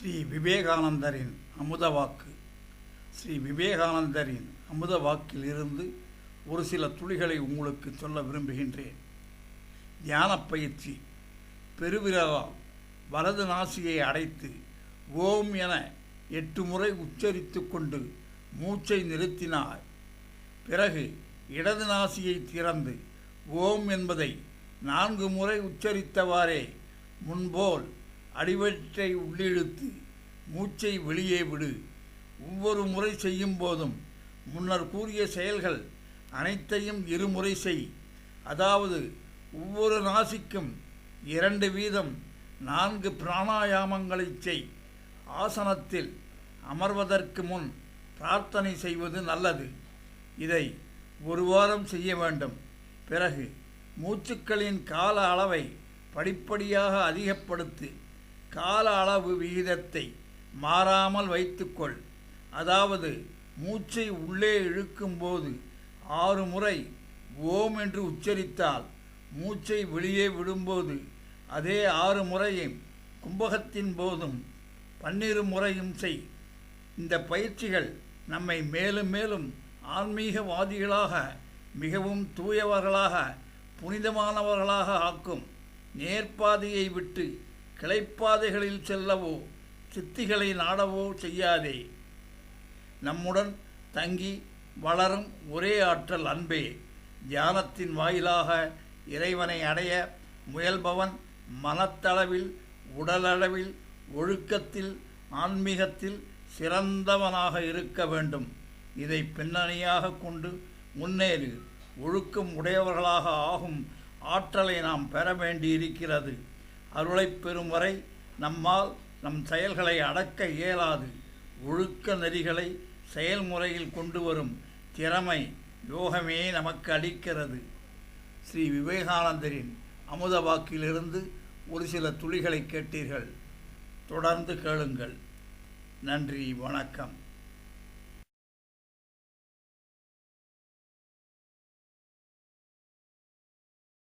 ஸ்ரீ விவேகானந்தரின் அமுத வாக்கு. ஸ்ரீ விவேகானந்தரின் அமுத வாக்கிலிருந்து ஒரு சில துளிகளை உங்களுக்கு சொல்ல விரும்புகின்றேன். தியானப் பயிற்சி. பெருவிரலால் வலது நாசியை அடைத்து ஓம் என எட்டு முறை உச்சரித்து கொண்டு மூச்சை நிறுத்தினார். பிறகு இடது நாசியை திறந்து ஓம் என்பதை நான்கு முறை உச்சரித்தவாறே முன்போல் அடிவற்றை உள்ளிழுத்து மூச்சை வெளியே விடு. ஒவ்வொரு முறை செய்யும் போதும் முன்னர் கூறிய செயல்கள் அனைத்தையும் இருமுறை செய். அதாவது ஒவ்வொரு நாசிக்கும் இரண்டு வீதம் நான்கு பிராணாயாமங்களை செய். ஆசனத்தில் அமர்வதற்கு முன் பிரார்த்தனை செய்வது நல்லது. இதை ஒரு வாரம் செய்ய வேண்டும். பிறகு மூச்சுக்களின் கால அளவை படிப்படியாக அதிகப்படுத்தி கால அளவு விகிதத்தை மாறாமல் வைத்துக்கொள். அதாவது மூச்சை உள்ளே இழுக்கும்போது ஆறு முறை ஓம் என்று உச்சரித்தால் மூச்சை வெளியே விடும்போது அதே ஆறு முறையும் கும்பகத்தின் போதும் பன்னிரு முறையும் செய். இந்த பயிற்சிகள் நம்மை மேலும் மேலும் ஆன்மீகவாதிகளாக மிகவும் தூயவர்களாக புனிதமானவர்களாக ஆக்கும். நேர்பாதையை விட்டு கிளைப்பாதைகளில் செல்லவோ சித்திகளை நாடவோ செய்யாதே. நம்முடன் தங்கி வளரும் ஒரே ஆற்றல் அன்பே. தியானத்தின் வாயிலாக இறைவனை அடைய முயல்பவன் மனத்தளவில் உடலளவில் ஒழுக்கத்தில் ஆன்மீகத்தில் சிறந்தவனாக இருக்க வேண்டும். இதை பின்னணியாக கொண்டு முன்னேறு. ஒழுக்கம் உடையவர்களாக ஆகும். ஆற்றலை நாம் பெற வேண்டியிருக்கிறது. அருளைப் பெறும் வரை நம்மால் நம் செயல்களை அடக்க இயலாது. ஒழுக்க நெறிகளை செயல்முறையில் கொண்டு வரும் திறமை யோகமே நமக்கு அளிக்கிறது. ஸ்ரீ விவேகானந்தரின் அமுத வாக்கிலிருந்து ஒரு சில துளிகளை கேட்டீர்கள். தொடர்ந்து கேளுங்கள். நன்றி வணக்கம்.